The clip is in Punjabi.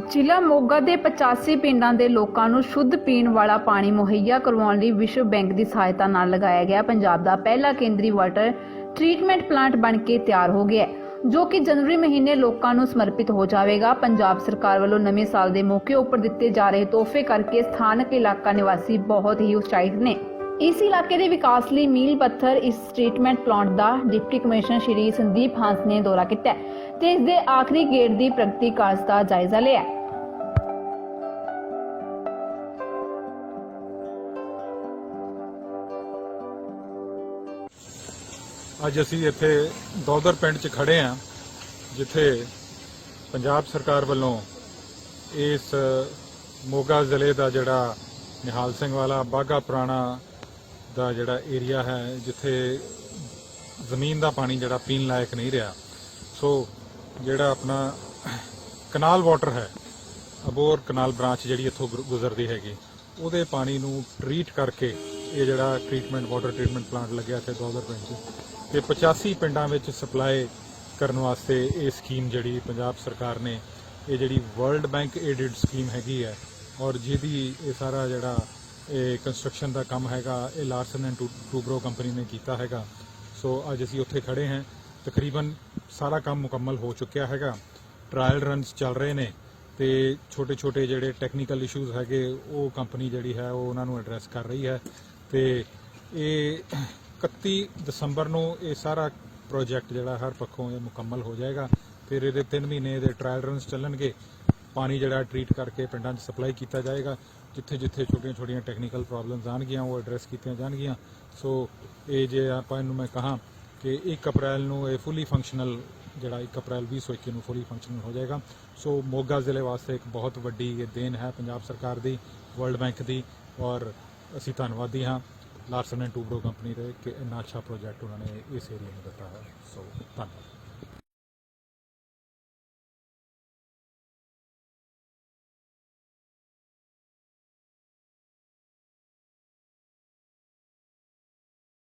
ਜ਼ਿਲ੍ਹਾ ਮੋਗਾ ਦੇ 85 ਪਿੰਡਾਂ ਦੇ ਲੋਕਾਂ ਨੂੰ ਸ਼ੁੱਧ ਪੀਣ ਵਾਲਾ ਪਾਣੀ ਮੁਹੱਈਆ ਕਰਵਾਉਣ ਲਈ ਵਿਸ਼ਵ ਬੈਂਕ ਦੀ ਸਹਾਇਤਾ ਨਾਲ ਲਗਾਇਆ ਗਿਆ। ਪੰਜਾਬ ਦਾ ਪਹਿਲਾ ਕੇਂਦਰੀ ਵਾਟਰ ਟ੍ਰੀਟਮੈਂਟ ਪਲਾਂਟ ਬਣ ਕੇ ਤਿਆਰ ਹੋ ਗਿਆ ਜੋ ਕਿ ਜਨਵਰੀ ਮਹੀਨੇ ਲੋਕਾਂ ਨੂੰ ਸਮਰਪਿਤ ਹੋ ਜਾਵੇਗਾ। ਪੰਜਾਬ ਸਰਕਾਰ ਵੱਲੋਂ ਨਵੇਂ ਸਾਲ ਦੇ ਮੌਕੇ ਉੱਪਰ ਦਿੱਤੇ ਜਾ ਰਹੇ ਤੋਹਫੇ ਕਰਕੇ ਸਥਾਨਕ ਇਲਾਕਾ ਨਿਵਾਸੀ ਬਹੁਤ ਹੀ ਉਤਸ਼ਾਹਿਤ ਨੇ। ਇਸ ਇਲਾਕੇ ਦੇ ਵਿਕਾਸ ਲਈ ਮੀਲ ਪੱਥਰ ਇਸ ਟ੍ਰੀਟਮੈਂਟ ਪਲਾਂਟ ਦਾ ਡਿਪਟੀ ਕਮਿਸ਼ਨਰ ਸ਼੍ਰੀ ਸੰਦੀਪ ਹਾਂਸ ਨੇ ਦੌਰਾ ਕੀਤਾ ਤੇ ਇਸ ਦੇ ਆਖਰੀ ਗੇੜ ਦੀ ਪ੍ਰਗਤੀ ਕਾਰਜ ਦਾ ਜਾਇਜ਼ਾ ਲਿਆ ਅੱਜ ਅਸੀਂ ਇੱਥੇ ਦੌਦਰ ਪਿੰਡ 'ਚ ਖੜੇ ਹਾਂ, ਜਿੱਥੇ ਪੰਜਾਬ ਸਰਕਾਰ ਵੱਲੋਂ ਇਸ ਮੋਗਾ ਜ਼ਿਲ੍ਹੇ ਦਾ ਜਿਹੜਾ ਨਿਹਾਲ ਸਿੰਘ ਵਾਲਾ ਬਾਗਾ ਪੁਰਾਣਾ ਦਾ ਜਿਹੜਾ ਏਰੀਆ ਹੈ ਜਿੱਥੇ ਜ਼ਮੀਨ ਦਾ ਪਾਣੀ ਜਿਹੜਾ ਪੀਣ ਲਾਇਕ ਨਹੀਂ ਰਿਹਾ। ਸੋ ਜਿਹੜਾ ਆਪਣਾ ਕਨਾਲ ਵਾਟਰ ਹੈ ਅਬੋਰ ਕਨਾਲ ਬ੍ਰਾਂਚ ਜਿਹੜੀ ਇੱਥੋਂ ਗੁਰ- ਗੁਜ਼ਰਦੀ ਹੈਗੀ, ਉਹਦੇ ਪਾਣੀ ਨੂੰ ਟਰੀਟ ਕਰਕੇ ਇਹ ਜਿਹੜਾ ਟ੍ਰੀਟਮੈਂਟ ਵਾਟਰ ਟ੍ਰੀਟਮੈਂਟ ਪਲਾਂਟ ਲੱਗਿਆ ਇੱਥੇ ਦੌਦਰ ਪਿੰਡ 'ਚ। ਤੇ 85 ਪਿੰਡਾਂ ਵਿੱਚ ਸਪਲਾਈ ਕਰਨ ਵਾਸਤੇ ਇਹ ਸਕੀਮ ਜਿਹੜੀ ਪੰਜਾਬ ਸਰਕਾਰ ਨੇ, ਇਹ ਜਿਹੜੀ ਵਰਲਡ ਬੈਂਕ ਏਡਡ ਸਕੀਮ ਹੈਗੀ ਹੈ, ਔਰ ਜਿਹਦੀ ਇਹ ਸਾਰਾ ਜਿਹੜਾ ਇਹ ਕੰਸਟਰਕਸ਼ਨ ਦਾ ਕੰਮ ਹੈਗਾ, ਇਹ ਲਾਰਸਨ ਐਂਡ ਟੂਬਰੋ ਕੰਪਨੀ ਨੇ ਕੀਤਾ ਹੈਗਾ। ਸੋ ਅੱਜ ਅਸੀਂ ਉੱਥੇ ਖੜੇ ਹਾਂ। ਤਕਰੀਬਨ ਸਾਰਾ ਕੰਮ ਮੁਕੰਮਲ ਹੋ ਚੁੱਕਿਆ ਹੈਗਾ। ਟ੍ਰਾਇਲ ਰਨਸ ਚੱਲ ਰਹੇ ਨੇ ਤੇ ਛੋਟੇ ਛੋਟੇ ਜਿਹੜੇ ਟੈਕਨੀਕਲ ਇਸ਼ੂਜ਼ ਹੈਗੇ, ਉਹ ਕੰਪਨੀ ਜਿਹੜੀ ਹੈ, ਉਹ ਉਹਨਾਂ ਨੂੰ ਐਡਰੈਸ ਕਰ ਰਹੀ ਹੈ। ਤੇ ਇਹ 31 ਦਸੰਬਰ ਨੂੰ ਇਹ ਸਾਰਾ ਪ੍ਰੋਜੈਕਟ ਜਿਹੜਾ ਹਰ ਪੱਖੋਂ ਇਹ ਮੁਕੰਮਲ ਹੋ ਜਾਏਗਾ। ਫਿਰ ਇਹਦੇ 3 ਮਹੀਨੇ ਦੇ ਟ੍ਰਾਇਲ ਰਨਸ ਚੱਲਣਗੇ। ਪਾਣੀ ਜਿਹੜਾ ਟ੍ਰੀਟ ਕਰਕੇ ਪਿੰਡਾਂ 'ਚ ਸਪਲਾਈ ਕੀਤਾ ਜਾਏਗਾ, ਜਿੱਥੇ ਜਿੱਥੇ ਛੋਟੀਆਂ ਛੋਟੀਆਂ ਟੈਕਨੀਕਲ ਪ੍ਰੋਬਲਮਸ ਆਣਗੀਆਂ ਉਹ ਐਡਰੈਸ ਕੀਤੀਆਂ ਜਾਣਗੀਆਂ। ਸੋ ਇਹ ਜੇ ਆਪਾਂ ਇਹਨੂੰ ਮੈਂ ਕਹਾਂ ਕਿ 1 ਅਪ੍ਰੈਲ ਨੂੰ ਇਹ ਫੁੱਲੀ ਫੰਕਸ਼ਨਲ ਜਿਹੜਾ 1 ਅਪ੍ਰੈਲ 2021 ਨੂੰ ਫੁੱਲੀ ਫੰਕਸ਼ਨਲ ਹੋ ਜਾਏਗਾ। ਸੋ ਮੋਗਾ ਜ਼ਿਲ੍ਹੇ ਵਾਸਤੇ ਇੱਕ ਬਹੁਤ ਵੱਡੀ ਇਹ ਦੇਣ ਹੈ ਪੰਜਾਬ ਸਰਕਾਰ ਦੀ ਵਰਲਡ ਬੈਂਕ ਦੀ ਔਰ ਅਸੀਂ ਧੰਨਵਾਦੀ ਹਾਂ। ਲਾਰਸਨ ਐਂਡ ਟੂਬਰੋ ਕੰਪਨੀ ਦੇ ਕਿ ਇੰਨਾ ਅੱਛਾ ਪ੍ਰੋਜੈਕਟ ਉਹਨਾਂ ਨੇ ਇਸ ਏਰੀਆ ਨੂੰ ਦਿੱਤਾ ਹੈ। ਸੋ ਧੰਨਵਾਦ।